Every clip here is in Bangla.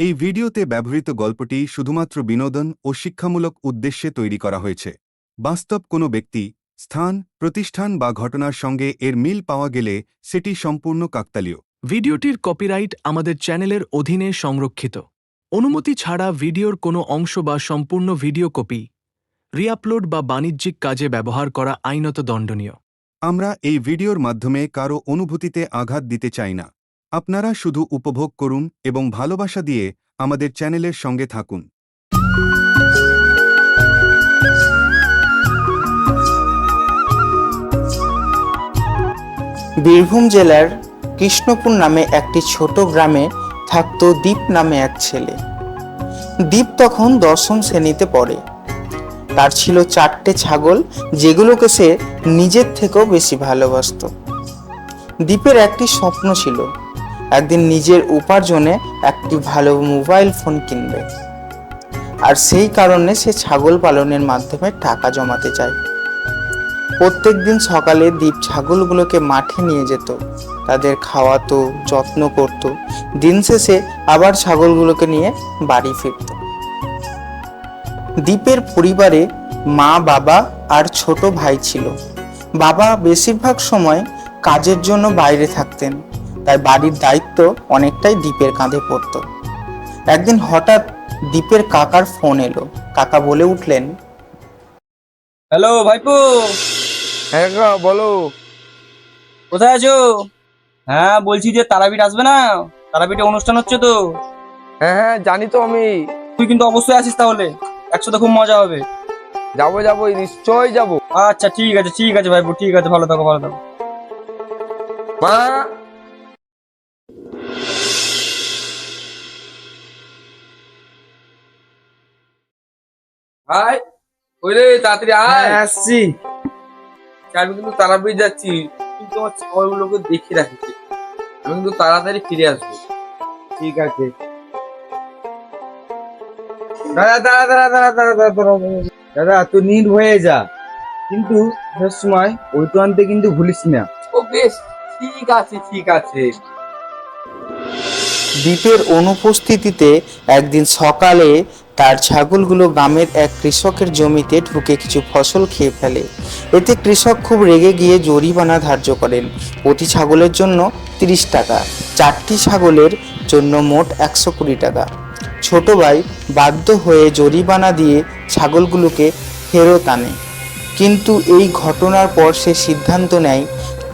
এই ভিডিওতে ব্যবহৃত গল্পটি শুধুমাত্র বিনোদন ও শিক্ষামূলক উদ্দেশ্যে তৈরি করা হয়েছে। বাস্তব কোনো ব্যক্তি স্থান প্রতিষ্ঠান বা ঘটনার সঙ্গে এর মিল পাওয়া গেলে সেটি সম্পূর্ণ কাকতালীয়। ভিডিওটির কপিরাইট আমাদের চ্যানেলের অধীনে সংরক্ষিত। অনুমতি ছাড়া ভিডিওর কোনো অংশ বা সম্পূর্ণ ভিডিও কপি রিআপলোড বা বাণিজ্যিক কাজে ব্যবহার করা আইনত দণ্ডনীয়। আমরা এই ভিডিওর মাধ্যমে কারও অনুভূতিতে আঘাত দিতে চাই না। আপনারা শুধু উপভোগ করুন এবং ভালোবাসা দিয়ে আমাদের চ্যানেলের সঙ্গে থাকুন। বীরভূম জেলার কৃষ্ণপুর নামে একটি ছোট গ্রামে থাকত দীপ নামে এক ছেলে। দীপ তখন দশম শ্রেণীতে পড়ে। তার ছিল চারটে ছাগল যেগুলোকে সে নিজের থেকেও বেশি ভালোবাসতো। দীপের একটি স্বপ্ন ছিল একদিন নিজের উপার্জনে একটি ভালো মোবাইল ফোন কিনবে। আর সেই কারণে সে ছাগল পালনের মাধ্যমে টাকা জমাতে চায়। প্রত্যেক দিন সকালে দ্বীপ ছাগলগুলোকে মাঠে নিয়ে যেত। তাদের খাওয়াতো, যত্ন করত। দিন শেষে আবার ছাগলগুলোকে নিয়ে বাড়ি ফিরত। দ্বীপের পরিবারে মা, বাবা আর ছোট ভাই ছিল। বাবা বেশিরভাগ সময় কাজের জন্য বাইরে থাকতেন। তাই বাড়ির দায়িত্ব অনেকটাই দ্বীপের কাঁধে পড়ত। একদিন হঠাৎ দ্বীপের কাকার ফোন এলো। কাকা বলে উঠলেন হ্যালো ভাইপো। হ্যাঁ গো বলো। কোথায় আছো? হ্যাঁ বলছি যে তারাপীঠ আসবে না? তারাপীঠে অনুষ্ঠান হচ্ছে তো। হ্যাঁ হ্যাঁ জানি তো আমি। তুই কিন্তু অবশ্যই আসিস তাহলে। একসাথে খুব মজা হবে। যাব যাব নিশ্চয় যাব। আচ্ছা ঠিক আছে ঠিক আছে ভাইপো ঠিক আছে ভালো থাকো ভালো থাকো। মা আয়। ওই রে তাড়াতাড়ি আয়। আসছি। আমি কিন্তু তারাপীঠ যাচ্ছি। কিন্তু আমার ছাগলগুলোকে দেখে রাখছি আমি কিন্তু তাড়াতাড়ি ফিরে আসব। ঠিক আছে। দাদা দাদা দাদা দাদা দাদা দাদা দাদা। তুই হয়ে যা। কিন্তু সময় ওইটা আনতে কিন্তু ভুলিস না। ও বেশ ঠিক আছে ঠিক আছে। দ্বীপের অনুপস্থিতিতে একদিন সকালে তার ছাগলগুলো গ্রামের এক কৃষকের জমিতে ঢুকে কিছু ফসল খেয়ে ফেলে। এতে কৃষক খুব রেগে গিয়ে জরিমানা ধার্য করেন। প্রতি ছাগলের জন্য তিরিশ টাকা, চারটি ছাগলের জন্য মোট একশো কুড়ি টাকা। ছোট ভাই বাধ্য হয়ে জরিমানা দিয়ে ছাগলগুলোকে ফেরত আনে। কিন্তু এই ঘটনার পর সে সিদ্ধান্ত নেয়,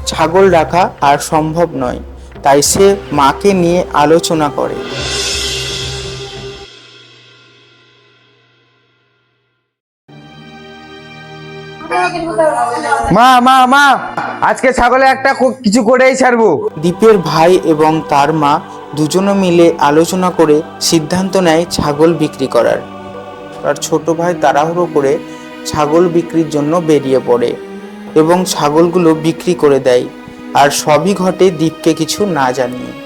ছাগল রাখা আর সম্ভব নয়। তাই সে মাকে নিয়ে আলোচনা করে। মা মা মা আজকে ছাগলে একটা কিছু করেই ছাড়বো। দীপের ভাই এবং তার মা দুজনে মিলে আলোচনা করে সিদ্ধান্ত নেয় ছাগল বিক্রি করার। তার ছোট ভাই তাড়াহুড়ো করে ছাগল বিক্রির জন্য বেরিয়ে পড়ে এবং ছাগলগুলো বিক্রি করে দেয়। আর সবই ঘটে দীপকে কিছু না জানিয়ে।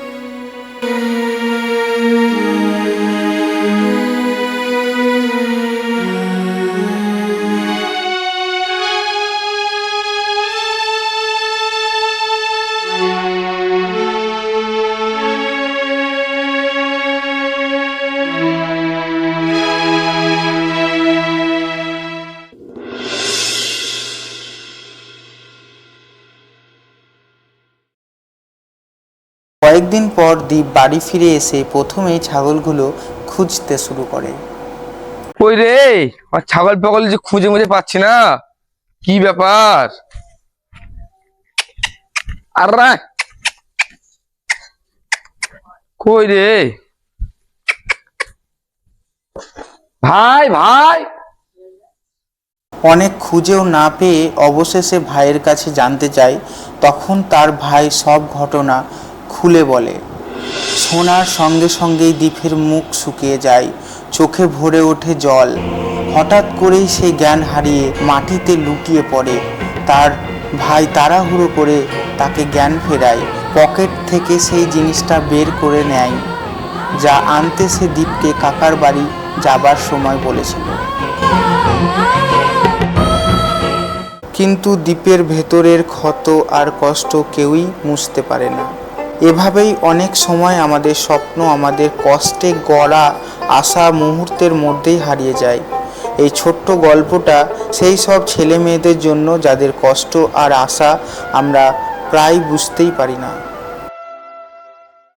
কয়েকদিন পর দীপ বাড়ি ফিরে এসে প্রথমেই ছাগলগুলো খুঁজতে শুরু করে। ওই রে? আমার ছাগল পাগল যে খুঁজে মুজে পাচ্ছি না। কি ব্যাপার? আর কই রে? ভাই ভাই! অনেক খুঁজেও না পেয়ে অবশেষে ভাইয়ের কাছে জানতে চায় তখন তার ভাই সব ঘটনা খুলে বলে শোনার সঙ্গে সঙ্গেই দ্বীপের মুখ শুকিয়ে যায়, চোখে ভরে ওঠে জল। হঠাৎ করেই সে জ্ঞান হারিয়ে মাটিতে লুটিয়ে পড়ে। তার ভাই তাড়াহুড়ো করে তাকে জ্ঞান ফেরায়, পকেট থেকে সেই জিনিসটা বের করে নেয়, যা আনতে সে দ্বীপকে কাকার বাড়ি যাবার সময় বলেছিল। কিন্তু দ্বীপের ভেতরের ক্ষত আর কষ্ট কেউই মুছতে পারে না। এভাবেই অনেক সময় আমাদের স্বপ্ন আমাদের কষ্টে গড়া আশা মুহূর্তের মধ্যেই হারিয়ে যায়। এই ছোট্ট গল্পটা সেই সব ছেলে মেয়েদের জন্য যাদের কষ্ট আর আশা আমরা প্রায় বুঝতেই পারি না।